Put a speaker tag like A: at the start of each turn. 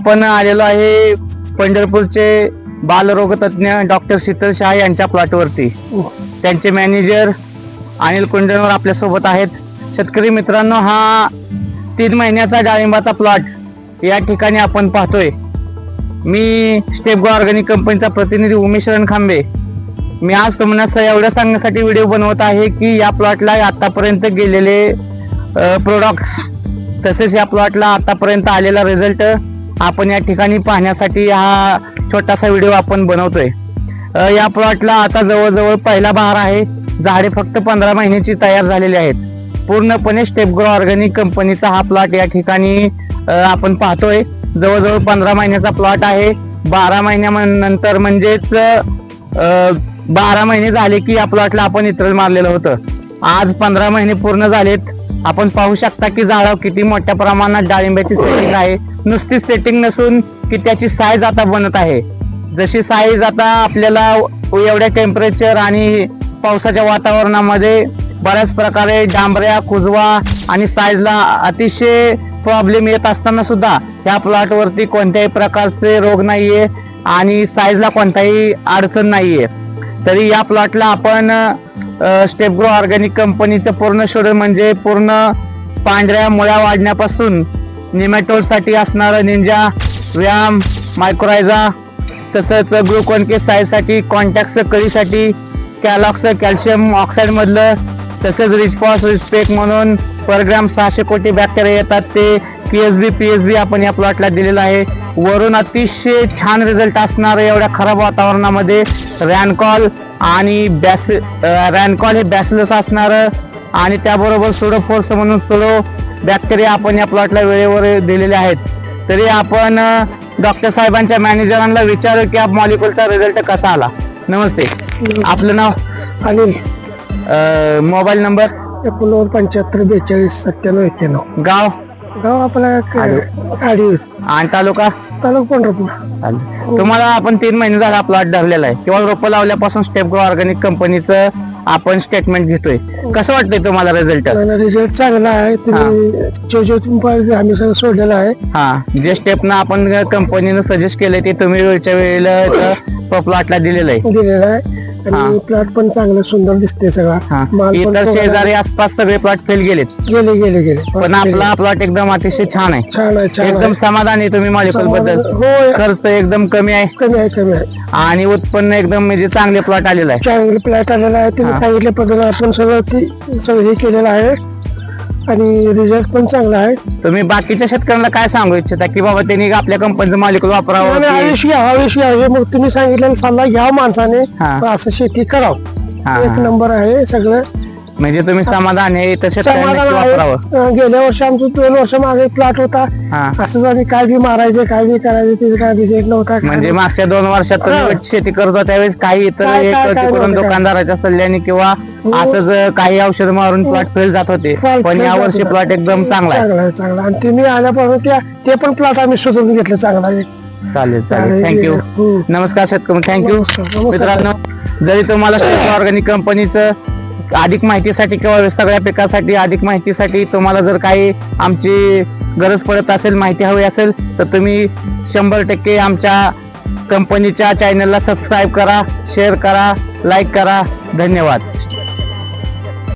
A: आपण आलेलो आहे पंढरपूरचे बालरोग तज्ज्ञ डॉक्टर शीतल शाह यांच्या प्लॉटवरती. त्यांचे मॅनेजर अनिल कुंडनवर आपल्यासोबत आहेत. शेतकरी मित्रांनो हा तीन महिन्याचा डाळिंबाचा प्लॉट या ठिकाणी आपण पाहतोय. मी स्टेप ऑर्गॅनिक कंपनीचा प्रतिनिधी उमेश रणखांबे. मी आज तुम्हाला एवढं सांगण्यासाठी व्हिडिओ बनवत आहे की या प्लॉटला आतापर्यंत गेलेले प्रोडक्ट्स तसेच या प्लॉटला आतापर्यंत आलेला रिझल्ट आपण या ठिकाणी पाहण्यासाठी हा छोटासा व्हिडिओ आपण बनवतोय. या प्लॉटला आता जवळजवळ पहिला बहार आहे. झाडे फक्त पंधरा महिन्याची तयार झालेली आहेत. पूर्णपणे स्टेपग्रो ऑर्गॅनिक कंपनीचा हा प्लॉट या ठिकाणी आपण पाहतोय. जवळजवळ पंधरा महिन्याचा प्लॉट आहे. बारा महिन्यानंतर म्हणजेच बारा महिने झाले की या प्लॉटला आपण इतर मारलेलं होतं. आज पंधरा महिने पूर्ण झालेत. आपण पाहू शकता की झाडावर किती मोठ्या प्रमाणात डाळिंब्याची सेटिंग आहे. नुसती सेटिंग नसून की त्याची साईज आता बनत आहे. जशी साईज आता आपल्याला एवढ्या टेम्परेचर आणि पावसाच्या वातावरणामध्ये बऱ्याच प्रकारे डांबऱ्या कुजवा आणि साईजला अतिशय प्रॉब्लेम येत असताना सुद्धा ह्या प्लॉटवरती कोणत्याही प्रकारचे रोग नाहीये आणि साईजला कोणताही अडचण नाहीये. तरी या प्लॉटला आपण स्टेप ग्रो ऑर्गॅनिक कंपनीचं पूर्ण शोरूम म्हणजे पूर्ण पांढऱ्या मुळ्या वाढण्यापासून निमॅटोलसाठी असणारं निंजा व्यायाम मायक्रोयझा तसंच ग्लुकोन के साईजसाठी कॉन्टॅक्स कळीसाठी कॅलॉक्स कॅल्शियम ऑक्साईडमधलं तसंच रिचपॉस रिस्पेक म्हणून पर ग्रॅम सहाशे कोटी बॅक्टेरिया येतात. ते P S B P S B आपण या प्लॉटला दिलेलं आहे. वरून अतिशय छान रिझल्ट असणारं एवढ्या खराब वातावरणामध्ये. रॅनकॉल आणि बॅस रॅनकॉल हे बॅसिलस असणार. आणि त्याबरोबर सुडो फोर्स म्हणून सुडो बॅक्टेरिया आपण या प्लॉटला वेळेवर दिलेले आहेत. तरी आपण डॉक्टर साहेबांच्या मॅनेजरांना विचारू की आप मॉलिक्युलचा रिझल्ट कसा आला. नमस्ते. आपलं नाव?
B: Anil
A: mobile number?
B: एकोणनव्वद पंच्याहत्तर बेचाळीस सत्त्याण्णव एक्क्याण्णव
A: गाव?
B: गाव आपला
A: आणि तालुका?
B: तालुका पंढरपूर.
A: चालेल. तुम्हाला आपण तीन महिने झाला प्लॉट धरलेला आहे. किंवा रोपं लावल्यापासून स्टेप ग्रो ऑर्गॅनिक कंपनीचं आपण स्टेटमेंट घेतोय. कसं वाटतंय तुम्हाला रिझल्ट
B: रिझल्ट चांगला आहे. तुम्ही जो जो तुम्ही पाहिजे आम्ही सगळं सोडलेलं आहे.
A: हा. जे स्टेपनं आपण कंपनीनं सजेस्ट केलंय ते तुम्ही वेळच्या वेळेला प्लॉटला दिलेलं आहे.
B: दिलेलं आहे. आणि प्लॉट पण चांगलं सुंदर दिसते सगळा.
A: हा.
B: माल पण
A: इतर
B: चांगला
A: शेजारी आसपास सगळे प्लॉट फेल गेलेत.
B: गेले गेले गेले.
A: पण आपला प्लॉट एकदम अतिशय छान आहे.
B: छान आहे छान
A: एकदम
B: आहे.
A: समाधानी आहे तुम्ही मॉलिक्युलबद्दल.
B: होय.
A: खर्च एकदम कमी आहे.
B: कमी आहे कमी आहे.
A: आणि उत्पन्न एकदम म्हणजे चांगले प्लॉट आलेलं आहे.
B: चांगलं प्लॉट आलेला आहे. तुम्ही सांगितल्या पद्धतीने आपण सगळं ती सगळं हे केलेलं आहे. आणि रिझल्ट पण चांगला आहे.
A: तुम्ही बाकीच्या शेतकऱ्यांना काय सांगू इच्छिता की बाबा त्यांनी आपल्या कंपनीचं मॉलिक्युल वापरावं
B: आणि
A: की-
B: आयुष्य आयुष्य आहे मग तुम्ही सांगितलेला सल्ला घ्या माणसाने.
A: हा.
B: असं शेती कराव.
A: हा,
B: एक
A: हा.
B: नंबर आहे सगळं.
A: म्हणजे तुम्ही समाधान आहे तर शेतकऱ्यांना
B: समाधान
A: नक्की
B: आहे
A: वापरावं
B: अं, गेल्या वर्षी आमचं दोन वर्ष मागे प्लॉट होता
A: हा
B: असंच आणि काय बी मारायचे काय बी करायचे तिथे काय रिजेक्ट नव्हता काय
A: म्हणजे मागच्या दोन वर्षात तुम्ही
B: हा.
A: शेती करत होता त्यावेळेस काही इतर
B: काय-
A: एक
B: काय- काय
A: तिकडून
B: नव्हतं काय.
A: दुकानदाराच्या सल्ल्याने किंवा
B: हो.
A: असंच काही औषध मारून प्लॉट फेल जात होते पण या वर्षी. प्लॉट एकदम चांगला आहे
B: चांगला आहे चांगला आहे. आणि तुम्ही आल्यापासून त्या ते पण प्लॉट आम्ही शोधून घेतलं चांगला आहे
A: चालेल
B: चालेल.
A: थँक्यू
B: हम्म.
A: नमस्कार शेतकरी थँक्यू
B: नमस्कार, नमस्कार.
A: मित्रांनो जरी तुम्हाला ऑर्गॅनिक कंपनीचं अधिक माहितीसाठी किंवा सगळ्या पिकासाठी अधिक माहितीसाठी तुम्हाला जर काही आमची गरज पडत असेल माहिती हवी असेल तर तुम्ही शंभर टक्के आमच्या कंपनीच्या चॅनलला सबस्क्राईब करा शेअर करा लाईक करा. धन्यवाद.